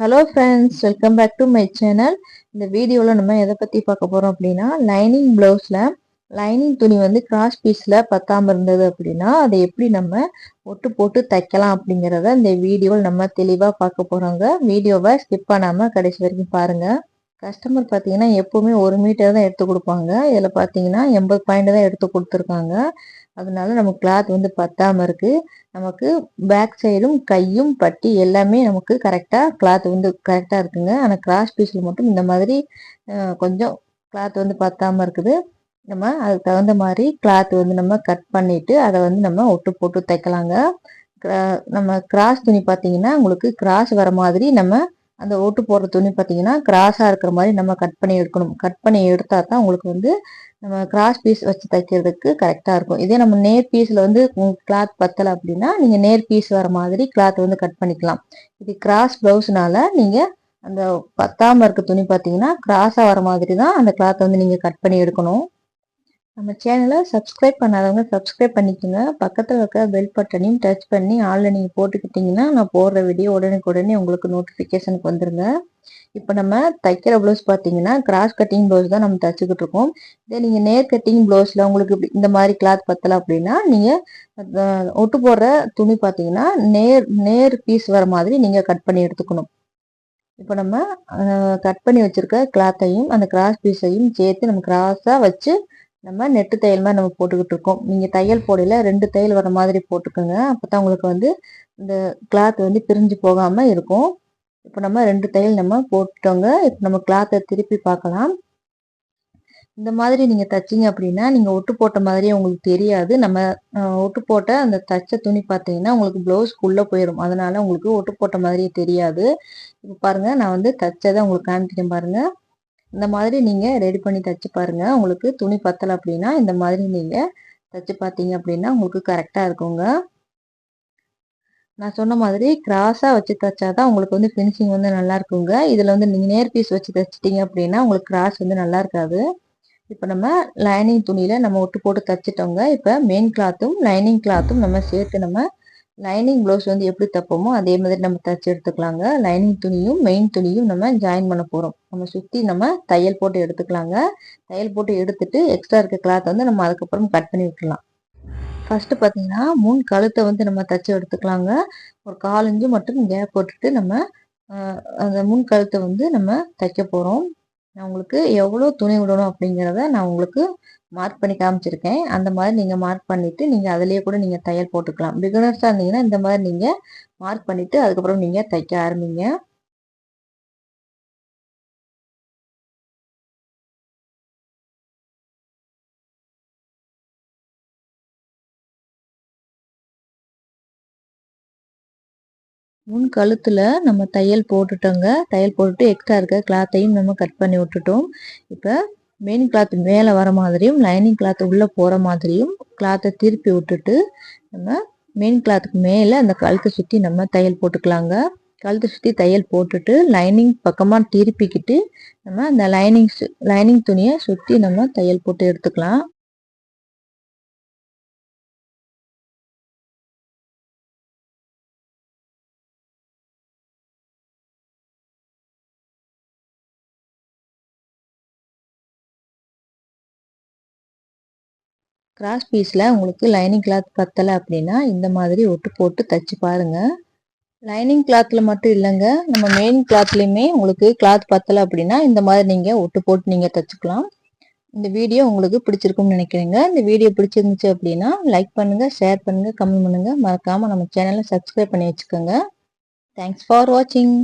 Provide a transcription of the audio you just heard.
Hello friends welcome back to my channel இந்த வீடியோவில் நம்ம எதை பற்றி பார்க்க போகிறோம் அப்படின்னா லைனிங் ப்ளவுஸில் லைனிங் துணி வந்து கிராஸ் பீஸில் பத்தாமல் இருந்தது அப்படின்னா அதை எப்படி நம்ம ஒட்டு போட்டு தைக்கலாம் அப்படிங்கிறத இந்த வீடியோவில் நம்ம தெளிவாக பார்க்க போகிறோங்க வீடியோவை ஸ்கிப் பண்ணாமல் கடைசி வரைக்கும் பாருங்கள் கஸ்டமர் பார்த்தீங்கன்னா எப்போவுமே ஒரு மீட்டர் தான் எடுத்து கொடுப்பாங்க. இதில் பார்த்தீங்கன்னா எண்பது பாயிண்ட் தான் எடுத்து கொடுத்துருக்காங்க. அதனால நமக்கு கிளாத் வந்து பத்தாமல் இருக்குது நமக்கு பேக் சைடும் கையும் பட்டி எல்லாமே நமக்கு கரெக்டாக கிளாத் வந்து கரெக்டாக இருக்குங்க. ஆனால் கிராஸ் பீஸில் மட்டும் இந்த மாதிரி கொஞ்சம் கிளாத் வந்து பத்தாமல் இருக்குது. நம்ம அதுக்கு தகுந்த மாதிரி கிளாத் வந்து நம்ம கட் பண்ணிவிட்டு அதை வந்து நம்ம ஒட்டு போட்டு தைக்கலாங்க. நம்ம கிராஸ் துணி பார்த்தீங்கன்னா உங்களுக்கு கிராஸ் வர மாதிரி நம்ம அந்த ஓட்டு போடுற துணி பார்த்தீங்கன்னா கிராஸாக இருக்கிற மாதிரி நம்ம கட் பண்ணி எடுக்கணும். கட் பண்ணி எடுத்தா தான் உங்களுக்கு வந்து நம்ம கிராஸ் பீஸ் வச்சு தைக்கிறதுக்கு கரெக்டாக இருக்கும். இதே நம்ம நேர் பீஸில் வந்து கிளாத் பத்தலை அப்படின்னா நீங்கள் நேர் பீஸ் வர மாதிரி கிளாத் வந்து கட் பண்ணிக்கலாம். இது கிராஸ் ப்ளவுஸ்னால நீங்கள் அந்த பத்தாமல் இருக்க துணி பார்த்தீங்கன்னா கிராஸாக வர மாதிரி தான் அந்த கிளாத்தை வந்து நீங்கள் கட் பண்ணி எடுக்கணும். நம்ம சேனலை சப்ஸ்கிரைப் பண்ணாதவங்க சப்ஸ்கிரைப் பண்ணிக்கோங்க. பக்கத்தில் இருக்க பெல் பட்டனையும் டச் பண்ணி ஆளில் நீங்கள் போட்டுக்கிட்டிங்கன்னா நான் போடுற வீடியோ உடனே உங்களுக்கு நோட்டிஃபிகேஷனுக்கு வந்துருங்க. இப்போ நம்ம தைக்கிற ப்ளவுஸ் பார்த்தீங்கன்னா கிராஸ் கட்டிங் ப்ளவுஸ் தான் நம்ம தைச்சிக்கிட்டு இருக்கோம். இதே நீங்கள் நேர் கட்டிங் ப்ளவுஸில் உங்களுக்கு இந்த மாதிரி கிளாத் பத்தலை அப்படின்னா நீங்கள் ஒட்டு போடுற துணி பார்த்தீங்கன்னா நேர் நேர் பீஸ் வர மாதிரி நீங்கள் கட் பண்ணி எடுத்துக்கணும். இப்போ நம்ம கட் பண்ணி வச்சுருக்க கிளாத்தையும் அந்த கிராஸ் பீஸையும் சேர்த்து நம்ம கிராஸாக வச்சு நம்ம நெட்டு தையல் மாதிரி நம்ம போட்டுக்கிட்டு இருக்கோம். நீங்கள் தையல் போடையில் ரெண்டு தையல் வர மாதிரி போட்டுக்கோங்க. அப்போ தான் உங்களுக்கு வந்து இந்த கிளாத் வந்து பிரிஞ்சு போகாமல் இருக்கும். இப்போ நம்ம ரெண்டு தையல் நம்ம போட்டுட்டோங்க. இப்போ நம்ம கிளாத்தை திருப்பி பார்க்கலாம். இந்த மாதிரி நீங்கள் தைச்சிங்க அப்படின்னா நீங்கள் ஒட்டு போட்ட மாதிரியே உங்களுக்கு தெரியாது. நம்ம ஒட்டு போட்ட அந்த தச்ச துணி பார்த்தீங்கன்னா உங்களுக்கு ப்ளவுஸ்க்குள்ளே போயிடும் அதனால உங்களுக்கு ஒட்டு போட்ட மாதிரியே தெரியாது. இப்போ பாருங்கள் நான் வந்து தைச்சதை உங்களுக்கு காமிக்கிறேன் பாருங்கள் இந்த மாதிரி நீங்கள் ரெடி பண்ணி தைச்சு பாருங்கள் உங்களுக்கு துணி பத்தலை அப்படின்னா இந்த மாதிரி நீங்கள் தைச்சு பார்த்தீங்க அப்படின்னா உங்களுக்கு கரெக்டாக இருக்குங்க. நான் சொன்ன மாதிரி கிராஸாக வச்சு தைச்சா தான் உங்களுக்கு வந்து ஃபினிஷிங் வந்து நல்லா இருக்குங்க. இதில் வந்து நீங்கள் நேர் பீஸ் வச்சு தைச்சிட்டிங்க அப்படின்னா உங்களுக்கு கிராஸ் வந்து நல்லா இருக்காது. இப்போ நம்ம லைனிங் துணியில் நம்ம ஒட்டு போட்டு தைச்சிட்டோங்க. இப்போ மெயின் கிளாத்தும் லைனிங் கிளாத்தும் நம்ம சேர்த்து நம்ம லைனிங் ப்ளவுஸ் வந்து எப்படி தைப்போமோ அதே மாதிரி நம்ம தைச்சி எடுத்துக்கலாங்க. லைனிங் துணியும் மெயின் துணியும் நம்ம ஜாயின் பண்ண போகிறோம் நம்ம சுற்றி நம்ம தையல் போட்டு எடுத்துக்கலாங்க. தையல் போட்டு எடுத்துட்டு எக்ஸ்ட்ரா இருக்க கிளாத் வந்து நம்ம அதுக்கப்புறம் கட் பண்ணி விட்டுலாம் ஃபஸ்ட்டு பார்த்தீங்கன்னா முன் கழுத்தை வந்து நம்ம தைச்சி எடுத்துக்கலாங்க. ஒரு காலஞ்சு மட்டும் கேப் போட்டுட்டு நம்ம அந்த முன் கழுத்தை வந்து நம்ம தைக்க போகிறோம் நான் உங்களுக்கு எவ்வளோ துணி விடணும் அப்படிங்கிறத நான் உங்களுக்கு மார்க் பண்ணி காமிச்சிருக்கேன். அந்த மாதிரி நீங்கள் மார்க் பண்ணிவிட்டு நீங்கள் அதிலேயே கூட நீங்கள் தையல் போட்டுக்கலாம். பிகினர்ஸாக இருந்தீங்கன்னா இந்த மாதிரி நீங்கள் மார்க் பண்ணிவிட்டு அதுக்கப்புறம் நீங்கள் தைக்க ஆரம்பிங்க. முன் கழுத்தில் நம்ம தையல் போட்டுட்டோங்க. தையல் போட்டுட்டு எக்ஸ்ட்ரா இருக்க கிளாத்தையும் நம்ம கட் பண்ணி விட்டுட்டோம். இப்போ மெயின் கிளாத் மேலே வர மாதிரியும் லைனிங் கிளாத் உள்ளே போகிற மாதிரியும் கிளாத்தை திருப்பி விட்டுட்டு நம்ம மெயின் கிளாத்துக்கு மேலே அந்த கழுத்தை சுற்றி நம்ம தையல் போட்டுக்கலாங்க. கழுத்தை சுற்றி தையல் போட்டுட்டு லைனிங் பக்கமாக திருப்பிக்கிட்டு நம்ம அந்த லைனிங் லைனிங் துணியை சுற்றி நம்ம தையல் போட்டு எடுத்துக்கலாம். கிராஸ் பீஸில் உங்களுக்கு லைனிங் கிளாத் பத்தலை அப்படின்னா இந்த மாதிரி ஒட்டு போட்டு தைச்சு பாருங்கள் லைனிங் கிளாத்தில் மட்டும் இல்லைங்க. நம்ம மெயின் கிளாத்லேயுமே உங்களுக்கு கிளாத் பத்தலை அப்படின்னா இந்த மாதிரி நீங்கள் ஒட்டு போட்டு நீங்கள் தைச்சிக்கலாம். இந்த வீடியோ உங்களுக்கு பிடிச்சிருக்கும்னு நினைக்கிறேங்க. இந்த வீடியோ பிடிச்சிருந்துச்சு அப்படின்னா லைக் பண்ணுங்கள் ஷேர் பண்ணுங்கள் கமெண்ட் பண்ணுங்கள் மறக்காமல் நம்ம சேனலை சப்ஸ்கிரைப் பண்ணி வச்சுக்கோங்க. தேங்க்ஸ் ஃபார் வாட்சிங்